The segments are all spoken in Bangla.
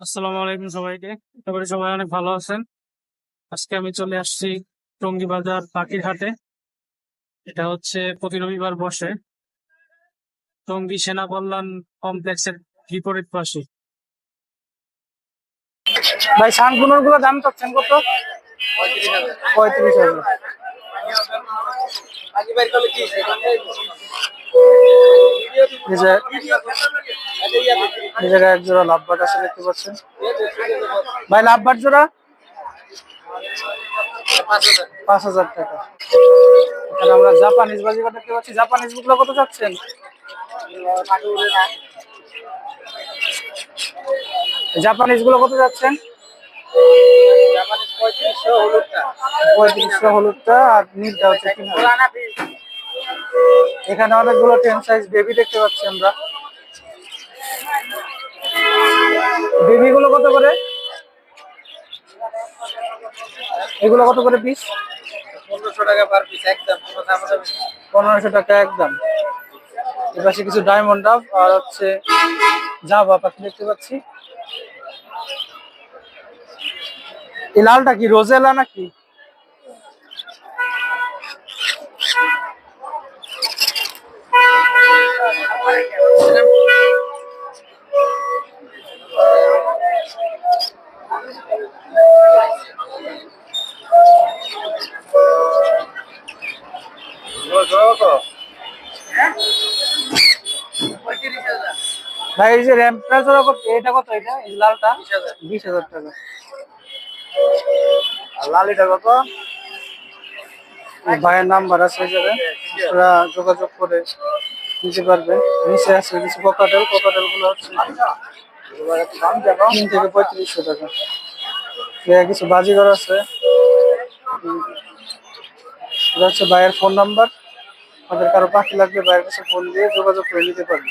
আসসালামু আলাইকুম সবাইকে। করি সবাই অনেক ভালো আছেন। আজকে আমি চলে আসছি টঙ্গী বাজার পাখির হাটে এটা হচ্ছে প্রতি রবিবার বসে। টঙ্গী সেনা কল্যাণ কমপ্লেক্সের বিপরীত পাশে। ভাই শানগুনোরগুলো দাম পাচ্ছেন কত? পঁয়ত্রিশ হাজার। এই যে জায়গায় এক জোড়া লাভবাট আছে দেখতে পাচ্ছেন। ভাই লাভবাট জোড়া? পাঁচ হাজার টাকা। আমরা জাপানিজ দেখতে পাচ্ছি। জাপানিজগুলো চাচ্ছেন? জাপানিজগুলো কত যাচ্ছেন পঁয়ত্রিশশো হলুদটা আর নীলটা হচ্ছে এখানে অনেকগুলো টেন সাইজ বেবি দেখতে পাচ্ছি আমরা। বেবি গুলো কত করে? এগুলো কত করে পিস পনেরোশো টাকা পার পিস একদম। পনেরোশো টাকা একদম। এপাশে কিছু ডায়মন্ড ডাব আর হচ্ছে জাভা পাখি দেখতে পাচ্ছি। এই লালটা কি রোজেলা নাকি? ভাই, এই যে র্যাম্পটা জোড়া কত এটা কত এটা? এই লালটা? বিশ হাজার টাকা। আর লালিটা কত? ভাইয়ের নাম্বার আছে জায়গায়। আপনারা যোগাযোগ করে নিতে পারবেন নিচে আছে কিছু পকাটেল পকাটেলগুলো হচ্ছে তিন থেকে পঁয়ত্রিশশো টাকা। কিছু বাজিঘর আছে। এটা হচ্ছে ভাইয়ের ফোন নাম্বার আমাদের কারও পাখি লাগবে ভাইয়ের কাছে ফোন দিয়ে যোগাযোগ করে নিতে পারবে।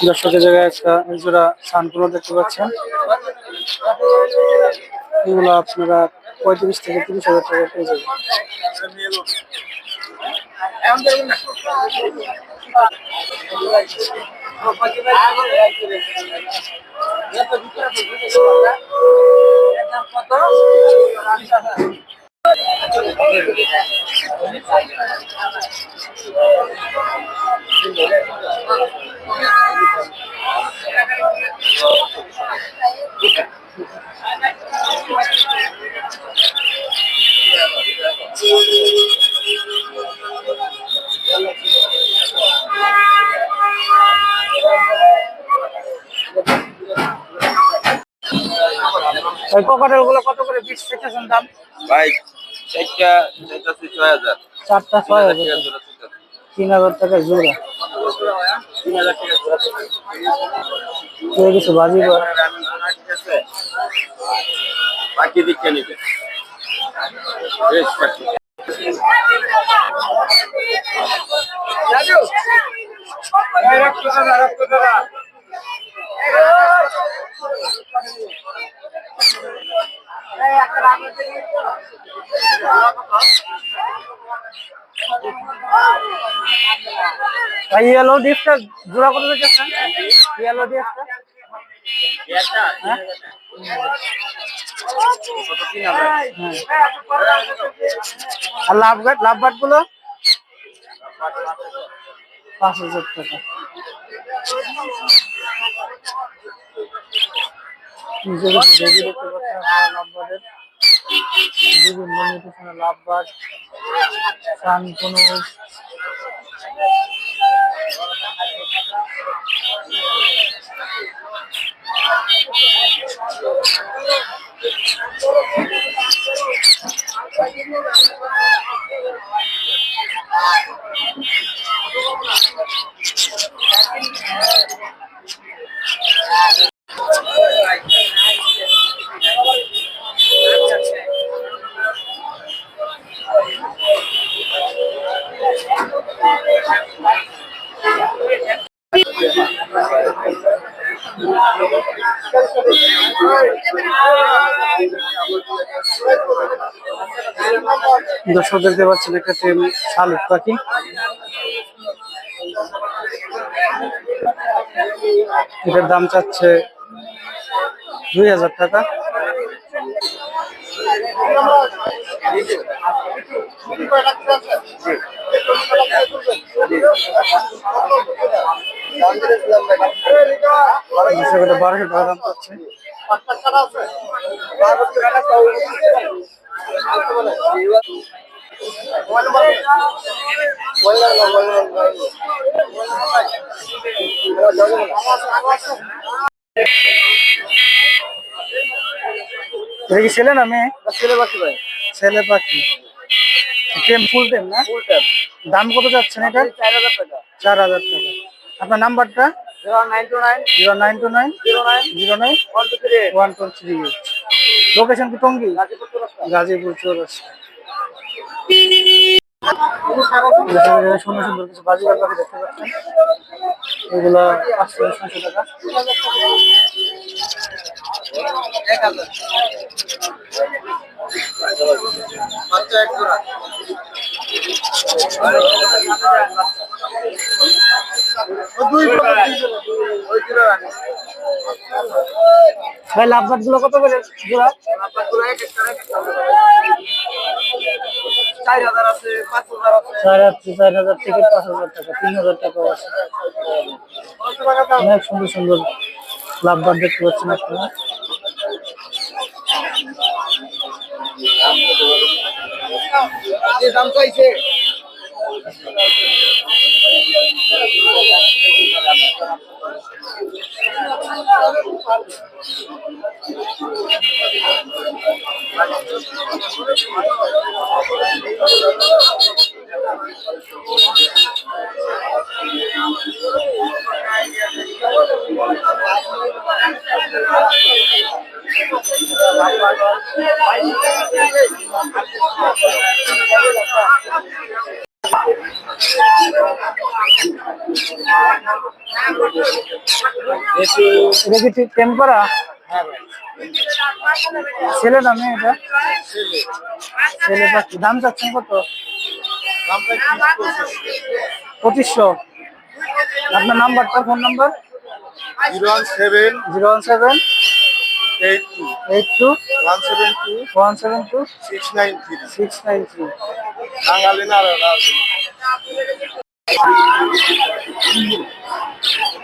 দর্শকের জায়গায় একটা জোড়া সানকুনো দেখতে পাচ্ছেন। এগুলো আপনারা পঁয়ত্রিশ থেকে তিরিশ হাজার টাকা পেয়ে যাবেন ওই গুলো কত করে? বিশ শিখেছেন দাম। ভাই চারটা চারটা ছয় হাজার। চারটা ছয় হাজার। তিন হাজার টাকা জোড়া। বাকি দিকে নিবে বেশ পাখি ভাই ইয়েলো ডিপটা জোড়া কত দেখেছেন ইয়েলো ডিপটা আর লাভ গাট লাভ বাটগুলো? পাঁচ হাজার টাকা। বিভিন্ন নিউট্রিশনের লাভ দর্শক দেখতে পাচ্ছেন একটা ট্রেন শালুক পাখি। এটার দাম চাচ্ছে দুই হাজার টাকা। বারোশো টাকা দাম এটা কি ছেলে না মেয়ে? ছেলে বাকি ভাই। ছেলে পাখি। টেম ফুল টেম না? ফুল টাইম দাম কত যাচ্ছেন এটা? চার হাজার টাকা। চার হাজার টাকা। আপনার নাম্বারটা? Zero nine two nine. Zero nine two nine. Zero nine. Zero nine. One two three one two three eight. Location কি টঙ্গি? গাজীপুর চৌরাস্তা। গাজীপুর চৌরাস্তা। সুন্দর সুন্দর কিছু বাজিকার পাখি দেখতে পাচ্ছেন? এগুলা পাঁচশো ছয়শো টাকা। এক হাজার। বাচ্চা এক জোড়া ভাই গুলো কত করে? জোড়া চার হাজার আছে পাঁচ হাজার থেকে পাঁচ টাকা তিন হাজার টাকা আছে অনেক সুন্দর সুন্দর লাভবাট দেখতে পাচ্ছেন আপনারা। যে দাম চাইছে। এটা কি টেম করা ছেলে না মেয়ে এটা? ছেলে। পাখি দাম চাচ্ছেন কত? পঁচিশশো। আপনার নাম্বারটা phone number? Zero one seven zero one seven eight two. Eight two one seven two one seven two six nine three. Six nine three. Bangali না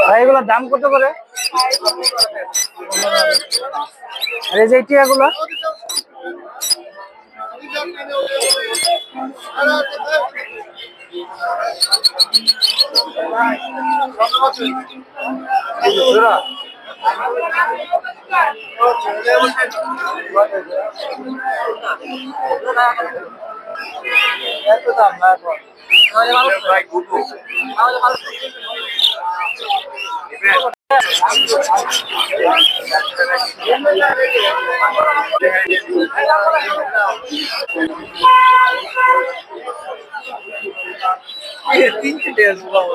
ভাই এগুলোর দাম কত করে? আর যে টিয়াগুলো? এত দাম না ভাই গুটু তিনটে ডেস বাবু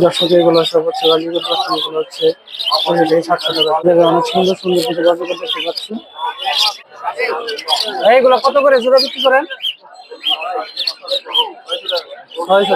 দর্শক এগুলো সব হচ্ছে পাখি এগুলো হচ্ছে অনেক সুন্দর সুন্দর কিছু বাজিকর দেখতে পাচ্ছি এইগুলো কত করে? জোড়া বিক্রি করেন? ছয়শো